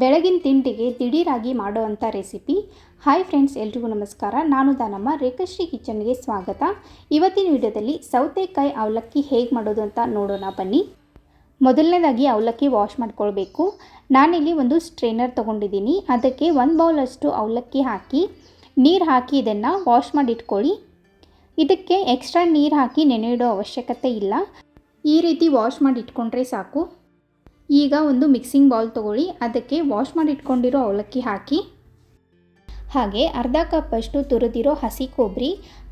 ಬೆಳಗಿನ ತಿಂಡಿಗೆ ದಿಢೀರಾಗಿ ಮಾಡೋವಂಥ ರೆಸಿಪಿ. ಹಾಯ್ ಫ್ರೆಂಡ್ಸ್ ಎಲ್ರಿಗೂ ನಮಸ್ಕಾರ. ನಾನು ದಾನಮ್ಮ, ರೇಖಶ್ರೀ ಕಿಚನ್ಗೆ ಸ್ವಾಗತ. ಇವತ್ತಿನ ವಿಡಿಯೋದಲ್ಲಿ ಸೌತೆಕಾಯಿ ಅವಲಕ್ಕಿ ಹೇಗೆ ಮಾಡೋದು ಅಂತ ನೋಡೋಣ ಬನ್ನಿ. ಮೊದಲನೇದಾಗಿ ಅವಲಕ್ಕಿ ವಾಶ್ ಮಾಡ್ಕೊಳ್ಬೇಕು. ನಾನಿಲ್ಲಿ ಒಂದು ಸ್ಟ್ರೈನರ್ ತೊಗೊಂಡಿದ್ದೀನಿ. ಅದಕ್ಕೆ ಒಂದು ಬೌಲಷ್ಟು ಅವಲಕ್ಕಿ ಹಾಕಿ, ನೀರು ಹಾಕಿ ಇದನ್ನು ವಾಶ್ ಮಾಡಿ ಇಟ್ಕೊಳ್ಳಿ ಇದಕ್ಕೆ ಎಕ್ಸ್ಟ್ರಾ ನೀರು ಹಾಕಿ ನೆನೆಯಿಡೋ ಅವಶ್ಯಕತೆ ಇಲ್ಲ. ಈ ರೀತಿ ವಾಶ್ ಮಾಡಿ ಇಟ್ಕೊಂಡ್ರೆ ಸಾಕು. ಈಗ ಒಂದು ಮಿಕ್ಸಿಂಗ್ ಬೌಲ್ ತೊಗೊಳ್ಳಿ, ಅದಕ್ಕೆ ವಾಶ್ ಮಾಡಿ ಇಟ್ಕೊಂಡಿರೋ ಅವಲಕ್ಕಿ ಹಾಕಿ. ಹಾಗೆ ಅರ್ಧ ಕಪ್ಪಷ್ಟು ತುರಿದಿರೋ ಹಸಿ ಕೊಬ್ಬರಿ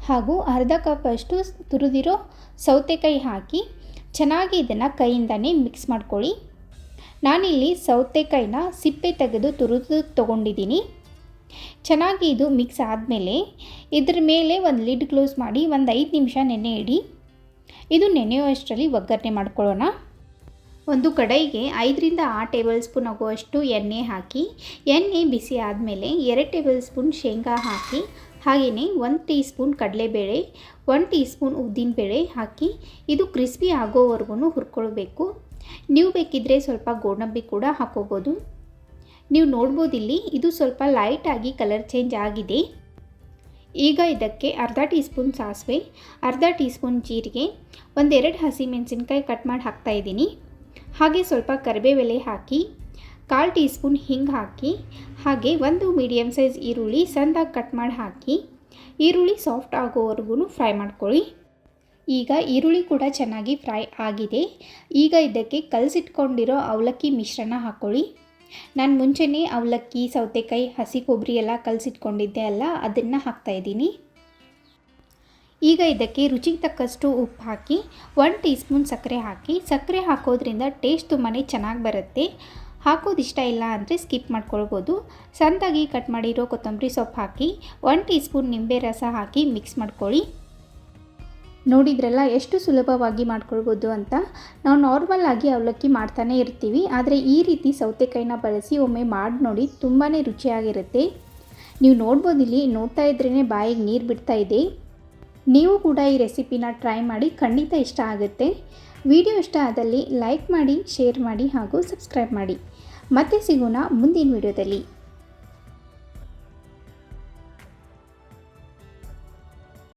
ಹಾಗೂ ಅರ್ಧ ಕಪ್ಪಷ್ಟು ತುರಿದಿರೋ ಸೌತೆಕಾಯಿ ಹಾಕಿ ಚೆನ್ನಾಗಿ ಇದನ್ನು ಕೈಯಿಂದನೇ ಮಿಕ್ಸ್ ಮಾಡ್ಕೊಳ್ಳಿ. ನಾನಿಲ್ಲಿ ಸೌತೆಕಾಯಿನ ಸಿಪ್ಪೆ ತೆಗೆದು ತುರಿದು ತೊಗೊಂಡಿದ್ದೀನಿ. ಚೆನ್ನಾಗಿ ಇದು ಮಿಕ್ಸ್ ಆದಮೇಲೆ ಇದ್ರ ಮೇಲೆ ಒಂದು ಲಿಡ್ ಕ್ಲೋಸ್ ಮಾಡಿ ಒಂದು ಐದು ನಿಮಿಷ ನೆನೆ ಇಡಿ. ಇದು ನೆನೆಯುವಷ್ಟರಲ್ಲಿ ಒಗ್ಗರಣೆ ಮಾಡ್ಕೊಳ್ಳೋಣ. ಒಂದು ಕಡಾಯಿಗೆ ಐದರಿಂದ ಆರು ಟೇಬಲ್ ಸ್ಪೂನ್ ಆಗುವಷ್ಟು ಎಣ್ಣೆ ಹಾಕಿ, ಎಣ್ಣೆ ಬಿಸಿ ಆದಮೇಲೆ ಎರಡು ಟೇಬಲ್ ಸ್ಪೂನ್ ಶೇಂಗಾ ಹಾಕಿ ಹಾಗೆಯೇ ಒಂದು ಟೀ ಸ್ಪೂನ್ ಕಡಲೆಬೇಳೆ, ಒಂದು ಟೀ ಸ್ಪೂನ್ ಉದ್ದಿನಬೇಳೆ ಹಾಕಿ ಇದು ಕ್ರಿಸ್ಪಿ ಆಗೋವರೆಗೂ ಹುರ್ಕೊಳ್ಬೇಕು. ನೀವು ಬೇಕಿದ್ದರೆ ಸ್ವಲ್ಪ ಗೋಡಂಬಿ ಕೂಡ ಹಾಕೋಬೋದು. ನೀವು ನೋಡ್ಬೋದು ಇಲ್ಲಿ, ಇದು ಸ್ವಲ್ಪ ಲೈಟಾಗಿ ಕಲರ್ ಚೇಂಜ್ ಆಗಿದೆ. ಈಗ ಇದಕ್ಕೆ ಅರ್ಧ ಟೀ ಸ್ಪೂನ್ ಸಾಸಿವೆ, ಅರ್ಧ ಟೀ ಸ್ಪೂನ್ ಜೀರಿಗೆ, ಒಂದೆರಡು ಹಸಿಮೆಣಸಿನ್ಕಾಯಿ ಕಟ್ ಮಾಡಿ ಹಾಕ್ತಾಯಿದ್ದೀನಿ ಹಾಗೆ ಸ್ವಲ್ಪ ಕರಿಬೇವೆಲೆ ಹಾಕಿ, ಕಾಲು ಟೀ ಸ್ಪೂನ್ ಹಿಂಗೆ ಹಾಕಿ, ಹಾಗೆ ಒಂದು ಮೀಡಿಯಮ್ ಸೈಜ್ ಈರುಳ್ಳಿ ಸಣ್ಣದಾಗಿ ಕಟ್ ಮಾಡಿ ಹಾಕಿ, ಈರುಳ್ಳಿ ಸಾಫ್ಟ್ ಆಗೋವರೆಗೂ ಫ್ರೈ ಮಾಡ್ಕೊಳ್ಳಿ. ಈಗ ಈರುಳ್ಳಿ ಕೂಡ ಚೆನ್ನಾಗಿ ಫ್ರೈ ಆಗಿದೆ. ಈಗ ಇದಕ್ಕೆ ಕಲಸಿಟ್ಕೊಂಡಿರೋ ಅವಲಕ್ಕಿ ಮಿಶ್ರಣ ಹಾಕ್ಕೊಳ್ಳಿ ನಾನು ಮುಂಚೆನೇ ಅವಲಕ್ಕಿ, ಸೌತೆಕಾಯಿ, ಹಸಿ ಕೊಬ್ಬರಿ ಎಲ್ಲ ಕಲಸಿಟ್ಕೊಂಡಿದ್ದೆ ಅಲ್ಲ, ಅದನ್ನು ಹಾಕ್ತಾಯಿದ್ದೀನಿ ಈಗ ಇದಕ್ಕೆ ರುಚಿಗೆ ತಕ್ಕಷ್ಟು ಉಪ್ಪು ಹಾಕಿ ಒನ್ ಟೀ ಸ್ಪೂನ್ ಸಕ್ಕರೆ ಹಾಕಿ, ಸಕ್ಕರೆ ಹಾಕೋದ್ರಿಂದ ಟೇಸ್ಟ್ ತುಂಬಾ ಚೆನ್ನಾಗಿ ಬರುತ್ತೆ. ಹಾಕೋದು ಇಷ್ಟ ಇಲ್ಲ ಅಂದರೆ ಸ್ಕಿಪ್ ಮಾಡ್ಕೊಳ್ಬೋದು. ಸಣ್ಣದಾಗಿ ಕಟ್ ಮಾಡಿರೋ ಕೊತ್ತಂಬರಿ ಸೊಪ್ಪು ಹಾಕಿ ಒನ್ ಟೀ ಸ್ಪೂನ್ ನಿಂಬೆ ರಸ ಹಾಕಿ ಮಿಕ್ಸ್ ಮಾಡ್ಕೊಳ್ಳಿ. ನೋಡಿದ್ರಲ್ಲ, ಎಷ್ಟು ಸುಲಭವಾಗಿ ಮಾಡ್ಕೊಳ್ಬೋದು ಅಂತ? ನಾವು ನಾರ್ಮಲ್ ಆಗಿ ಅವಲಕ್ಕಿ ಮಾಡ್ತಾನೆ ಇರ್ತೀವಿ, ಆದರೆ ಈ ರೀತಿ ಸೌತೆಕಾಯಿನ ಬಳಸಿ ಒಮ್ಮೆ ಮಾಡಿ ನೋಡಿ ತುಂಬಾ ರುಚಿಯಾಗಿರುತ್ತೆ. ನೀವು ನೋಡ್ಬೋದು ಇಲ್ಲಿ ನೋಡ್ತಾ ಇದ್ರೇ ಬಾಯಿಗೆ ನೀರು ಬಿಡ್ತಾ ಇದೆ. ನೀವು ಕೂಡ ಈ ರೆಸಿಪಿನ ಟ್ರೈ ಮಾಡಿ ಖಂಡಿತ ಇಷ್ಟ ಆಗುತ್ತೆ. ವಿಡಿಯೋ ಇಷ್ಟ ಆದಲ್ಲಿ ಲೈಕ್ ಮಾಡಿ ಶೇರ್ ಮಾಡಿ ಹಾಗೂ ಸಬ್ಸ್ಕ್ರೈಬ್ ಮಾಡಿ. ಮತ್ತೆ ಸಿಗೋಣ ಮುಂದಿನ ವಿಡಿಯೋದಲ್ಲಿ.